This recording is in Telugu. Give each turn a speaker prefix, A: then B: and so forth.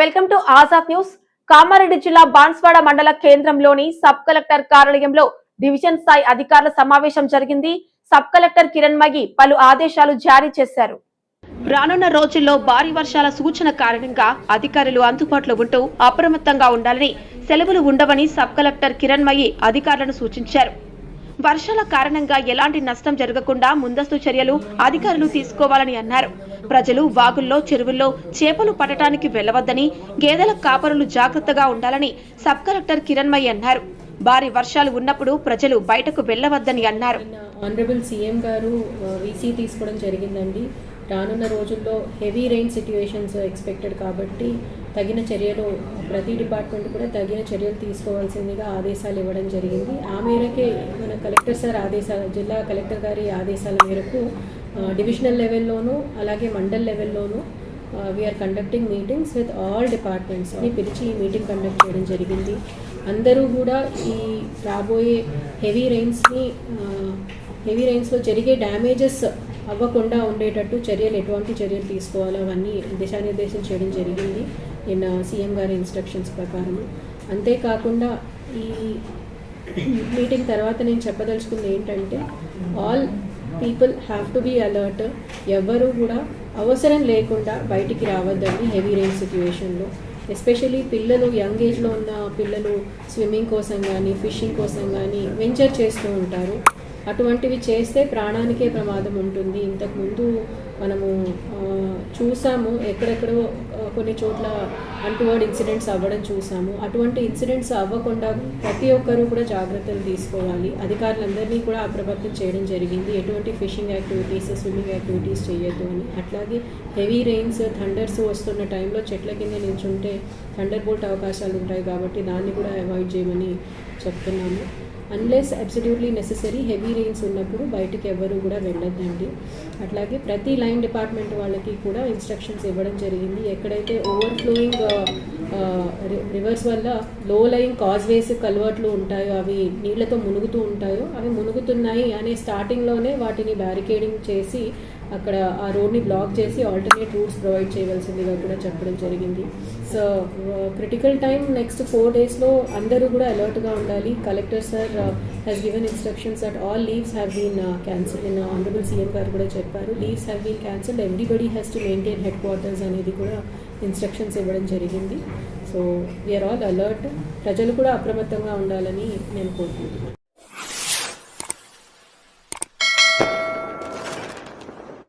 A: Welcome to Azad news. Kamareddy జిల్లా బాన్స్వాడ మండల కేంద్రంలోని సబ్ కలెక్టర్ కార్యాలయంలో డివిజన్ స్థాయి అధికారుల సమావేశం జరిగింది. సబ్ కలెక్టర్ కిరణ్ మగి పలు ఆదేశాలు జారీ చేశారు. రానున్న రోజుల్లో భారీ వర్షాల సూచన కారణంగా అధికారులు అందుబాటులో ఉంటూ అప్రమత్తంగా ఉండాలని సెలవులు ఉండవని సబ్ కలెక్టర్ కిరణ్ మయి అధికారులను సూచించారు. వర్షాల కారణంగా ఎలాంటి నష్టం జరగకుండా ముందస్తు చర్యలు అధికారులు తీసుకోవాలని అన్నారు. ప్రజలు వాగుల్లో చెరువుల్లో చేపలు పట్టడానికి వెళ్ళవద్దని గేదెల కాపరులు జాగ్రత్తగా ఉండాలని సబ్ కలెక్టర్ కిరణ్మయ్య అన్నారు. భారీ వర్షాలు ఉన్నప్పుడు ప్రజలు బయటకు వెళ్ళవద్దని అన్నారు.
B: ఆనరబుల్ సీఎం గారు వీసీ తీసుకోవడం జరిగిందండి. రానున్న రోజుల్లో హెవీ రెయిన్ సిట్యుయేషన్స్ ఎక్స్పెక్టెడ్ కాబట్టి తగిన చర్యలు ప్రతి డిపార్ట్మెంట్ కూడా తగిన చర్యలు తీసుకోవాల్సిందిగా ఆదేశాలు ఇవ్వడం జరిగింది. ఆ మేరకే మన కలెక్టర్ సార్ ఆదేశాల జిల్లా కలెక్టర్ గారి ఆదేశాల మేరకు డివిజనల్ లెవెల్లోనూ అలాగే mandal లెవెల్లోనూ we are conducting meetings with all డిపార్ట్మెంట్స్ని పిలిచి ఈ మీటింగ్ కండక్ట్ చేయడం జరిగింది. అందరూ కూడా ఈ రాబోయే హెవీ రెయిన్స్ని హెవీ రెయిన్స్లో జరిగే డ్యామేజెస్ అవ్వకుండా ఉండేటట్టు చర్యలు ఎటువంటి చర్యలు తీసుకోవాలో అవన్నీ దిశానిర్దేశం చేయడం జరిగింది. సీఎం గారి ఇన్స్ట్రక్షన్స్ ప్రకారం అంతేకాకుండా ఈ మీటింగ్ తర్వాత నేను చెప్పదలుచుకుంది ఏంటంటే all people have to be alert. ఎవ్వరూ కూడా అవసరం లేకుండా బయటికి రావద్దండి హెవీ రెయిన్ సిచ్యువేషన్లో. ఎస్పెషలీ పిల్లలు యంగ్ ఏజ్లో ఉన్న పిల్లలు స్విమ్మింగ్ కోసం కానీ ఫిషింగ్ కోసం కానీ వెంచర్ చేస్తూ ఉంటారు. అటువంటివి చేస్తే ప్రాణానికే ప్రమాదం ఉంటుంది. ఇంతకుముందు మనము చూసాము ఎక్కడెక్కడో కొన్ని చోట్ల అంటువర్డ్ ఇన్సిడెంట్స్ అవ్వడం చూసాము. అటువంటి ఇన్సిడెంట్స్ అవ్వకుండా ప్రతి ఒక్కరూ కూడా జాగ్రత్తలు తీసుకోవాలి. అధికారులందరినీ కూడా అప్రమత్తం చేయడం జరిగింది. ఎటువంటి ఫిషింగ్ యాక్టివిటీస్ స్విమ్మింగ్ యాక్టివిటీస్ చేయొద్దు అని. అట్లాగే హెవీ రెయిన్స్ థండర్స్ వస్తున్న టైంలో చెట్ల కింద నిల్చుంటే థండర్ బోల్ట్ అవకాశాలు ఉంటాయి కాబట్టి దాన్ని కూడా అవాయిడ్ చేయమని చెప్తున్నాము. Unless absolutely necessary heavy rains ఉన్నప్పుడు బయటికి ఎవరు కూడా వెళ్ళొద్దండి. అట్లాగే ప్రతి లైన్ డిపార్ట్మెంట్ వాళ్ళకి కూడా ఇన్స్ట్రక్షన్స్ ఇవ్వడం జరిగింది. ఎక్కడైతే ఓవర్ఫ్లోయింగ్ రివర్స్ uh, uh, వల్ల లో లైన్ కాజ్వేస్ కల్వర్ట్లు ఉంటాయో అవి నీళ్ళతో మునుగుతూ ఉంటాయో అవి మునుగుతున్నాయి అనే స్టార్టింగ్లోనే వాటిని బ్యారికేడింగ్ చేసి అక్కడ ఆ రోడ్ని బ్లాక్ చేసి ఆల్టర్నేట్ రూట్స్ ప్రొవైడ్ చేయవలసిందిగా కూడా చెప్పడం జరిగింది. So critical time next four డేస్లో అందరూ కూడా అలర్ట్గా ఉండాలి. Collector sir has given instructions at all leaves have been cancel in honourable CM garu కూడా చెప్పారు leaves have been cancelled everybody has to maintain headquarters అనేది కూడా ఇన్స్ట్రక్షన్స్ ఇవ్వడం జరిగింది. సో వీఆర్ ఆల్ అలర్ట్ ప్రజలు కూడా అప్రమత్తంగా ఉండాలని నేను కోరుకుంటున్నాను.